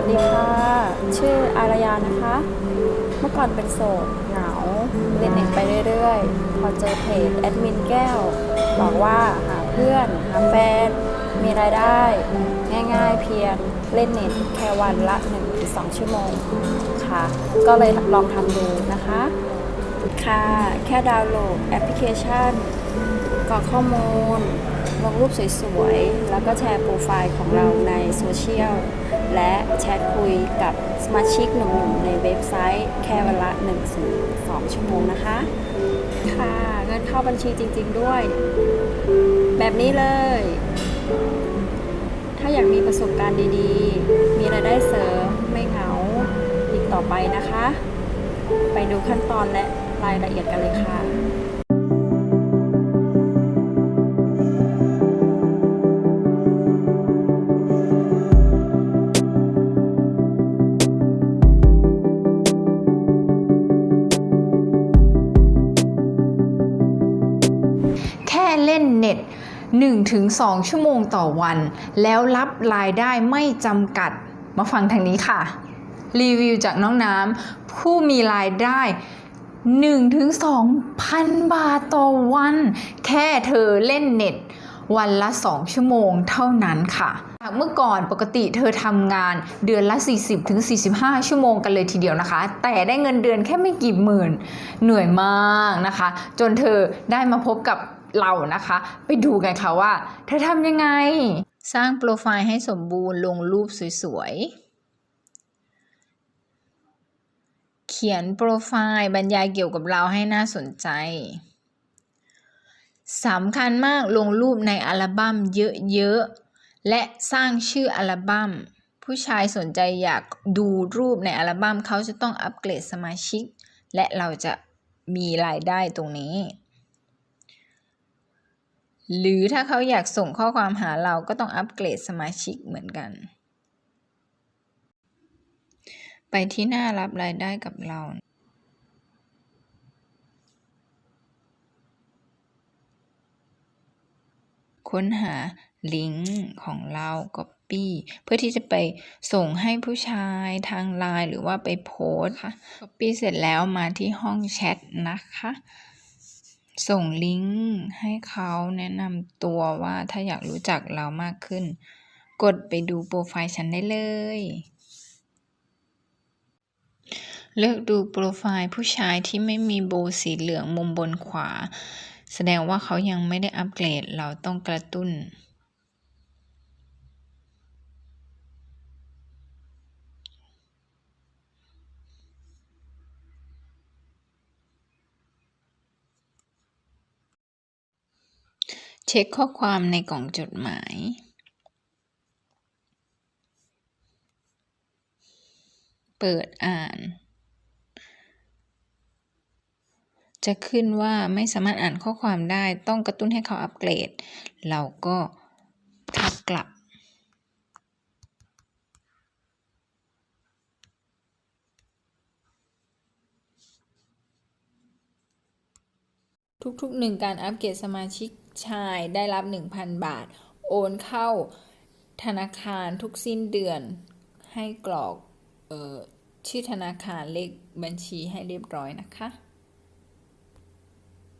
วัสดีค่ะ ชื่ออารยานะคะ เมื่อก่อนเป็นโสดเหงาเล่นเน็ตไปเรื่อยๆ พอเจอเพจแอดมินแก้ว บอกว่าหาเพื่อนหาแฟน มีรายได้ ง่ายๆเพียงเล่นเน็ตแค่วันละ 1-2 ชั่วโมงค่ะ ก็เลยลองทำดูนะคะ ค่ะ แค่ดาวน์โหลดแอปพลิเคชันกรอกข้อมูล ลงรูปสวยๆ แล้วก็แชร์โปรไฟล์ของเราในโซเชียล และแชทคุยกับสมาชิกหนุ่มๆ ในเว็บไซต์แค่เวลา1-2 ชั่วโมงนะคะ ค่ะ เงินเข้าบัญชีจริงๆด้วย แบบนี้เลย ถ้าอยากมีประสบการณ์ดีๆ มีรายได้เสริมไม่เหงาอีกต่อไปนะคะ ไปดูขั้นตอนและรายละเอียดกันเลยค่ะ เล่นเน็ต 1-2 ชั่วโมงต่อวัน แล้วรับรายได้ไม่จำกัด มาฟังทางนี้ค่ะ รีวิวจากน้องน้ำผู้มีรายได้1-2พันบาทต่อวัน แค่เธอเล่นเน็ตวันละ 2 ชั่วโมงเท่านั้นค่ะ จากเมื่อก่อนปกติเธอทำงานเดือนละ 40-45 ชั่วโมงกันเลยทีเดียวนะคะ แต่ได้เงินเดือนแค่ไม่กี่หมื่น เหนื่อยมากนะคะ จนเธอได้มาพบกับ เรานะคะ ไปดูกันค่ะว่าเธอทำยังไง สร้างโปรไฟล์ให้สมบูรณ์ลงรูปสวยๆ เขียนโปรไฟล์บรรยายเกี่ยวกับเราให้น่าสนใจสำคัญมากลงรูปในอัลบั้มเยอะๆ และสร้างชื่ออัลบั้ม ผู้ชายสนใจอยากดูรูปในอัลบั้มเขาจะต้องอัปเกรดสมาชิก และเราจะมีรายได้ตรงนี้ หรือถ้าเขาอยากส่งข้อความหาเราก็ต้องอัปเกรดสมาชิกเหมือนกัน ไปที่หน้ารับรายได้กับเราค้นหาลิงก์ของเรา Copy เพื่อที่จะไปส่งให้ผู้ชายทางไลน์หรือว่าไปโพสค่ะ Copy เสร็จแล้วมาที่ห้องแชทนะคะ ส่งลิงก์ให้เขาแนะนำตัวว่าถ้าอยากรู้จักเรามากขึ้น กดไปดูโปรไฟล์ฉันได้เลย เลือกดูโปรไฟล์ผู้ชายที่ไม่มีโบว์สีเหลืองมุมบนขวา แสดงว่าเขายังไม่ได้อัปเกรดเราต้องกระตุ้น เช็คข้อความในกล่องจดหมาย เปิดอ่าน จะขึ้นว่าไม่สามารถอ่านข้อความได้ต้องกระตุ้นให้เขาอัปเกรด เราก็ทักกลับทุกๆหนึ่งการอัปเกรดสมาชิก ชายได้รับ 1,000 บาท โอนเข้าธนาคารทุกสิ้นเดือนให้กรอกออชื่อธนาคารเลขบัญชีให้เรียบร้อยนะคะ